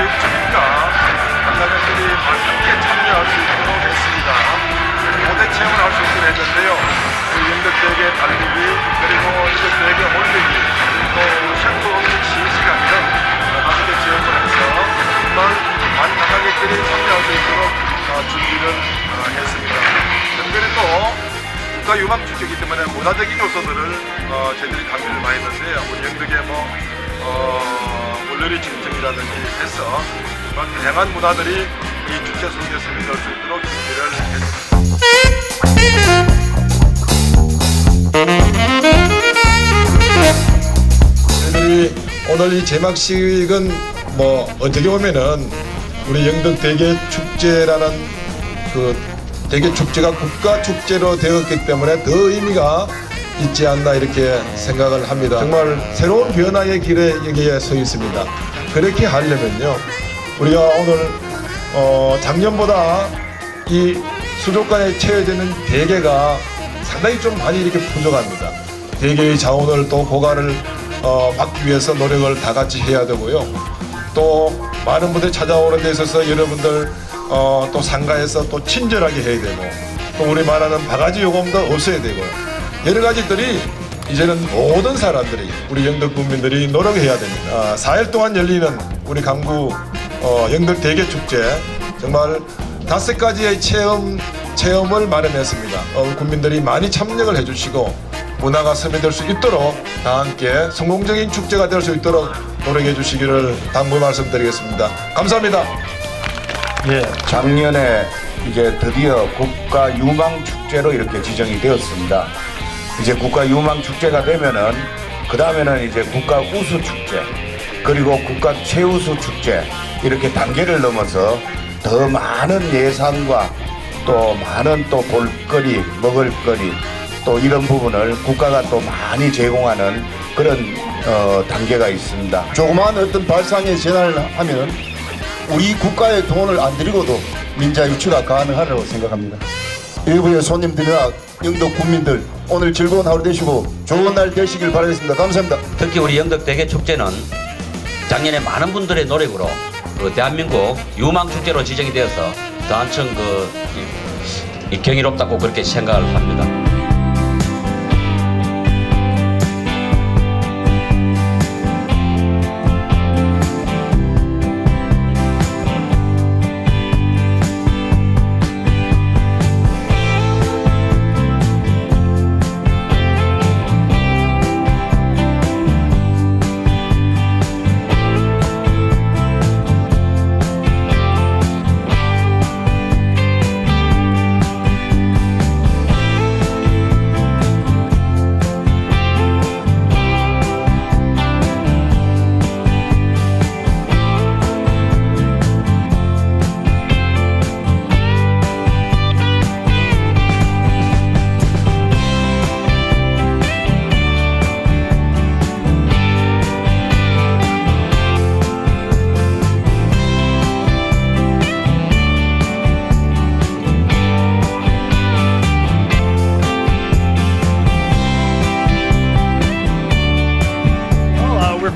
체육중이니까 관람객들이 함께 참여할 수 있도록 했습니다. 고대 체험을 할 수 있도록 했는데요. 그 연극대회 달리기 그리고 연극대회 올리기 또 셰프 음식 시시간 등 다섯 개 체험을 해서 많은 관람객들이 참여할 수 있도록 어, 준비를 어, 했습니다. 특별히 또 국가 유망 축제이기 때문에 문화적인 요소들을 어, 저희들이 담기를 많이 했는데요. 우리 영덕의 뭐 어, 물놀이 징증이라든지 해서 정말 다양한 문화들이 이 축제 속에서 믿을 수 있도록 준비를 했습니다. 오늘 이 제막식은 뭐 어떻게 보면은 우리 영덕 대게 축제라는 그 대게 축제가 국가 축제로 되었기 때문에 더 의미가 있지 않나 이렇게 생각을 합니다. 정말 새로운 변화의 길에 여기에 서 있습니다. 그렇게 하려면요, 우리가 오늘 어, 작년보다 이 수족관에 채워지는 대게가 상당히 좀 많이 이렇게 부족합니다. 대개의 자원을 또 보관을 어, 받기 위해서 노력을 다 같이 해야 되고요. 또 많은 분들이 찾아오는 데 있어서 여러분들 어, 또 상가에서 또 친절하게 해야 되고 또 우리 말하는 바가지 요금도 없어야 되고요. 여러 가지들이 이제는 모든 사람들이 우리 영덕 국민들이 노력해야 됩니다. 아, 4일 동안 열리는 우리 강구 어, 영덕 대게 축제 정말 다섯 가지의 체험 체험을 마련했습니다. 어, 국민들이 많이 참여를 해주시고 문화가 섭외될 수 있도록 다 함께 성공적인 축제가 될 수 있도록 노력해 주시기를 당부 말씀드리겠습니다. 감사합니다. 예, 작년에 이제 드디어 국가 유망 축제로 이렇게 지정이 되었습니다. 이제 국가 유망 축제가 되면은 그 다음에는 이제 국가 우수 축제 그리고 국가 최우수 축제 이렇게 단계를 넘어서 더 많은 예산과 또 많은 또 볼거리 먹을거리 또 이런 부분을 국가가 또 많이 제공하는 그런 어, 단계가 있습니다. 조그마한 어떤 발상의 전환을 하면 우리 국가의 돈을 안 들이고도 민자 유치가 가능하다고 생각합니다. 일부의 손님들이나 영덕 국민들 오늘 즐거운 하루 되시고 좋은 날 되시길 바라겠습니다. 감사합니다. 특히 우리 영덕 대게 축제는 작년에 많은 분들의 노력으로 그 대한민국 유망 축제로 지정이 되어서 더 한층 그 이- 이 경이롭다고 그렇게 생각을 합니다.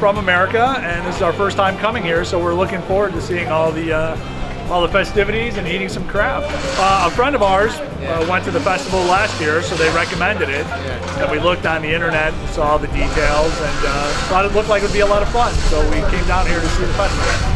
From America, and this is our first time coming here, so we're looking forward to seeing all the uh, all the festivities and eating some crab. Uh, a friend of ours uh, went to the festival last year, so they recommended it, and we looked on the internet and saw the details, and uh, thought it looked like it would be a lot of fun. So we came down here to see the festival.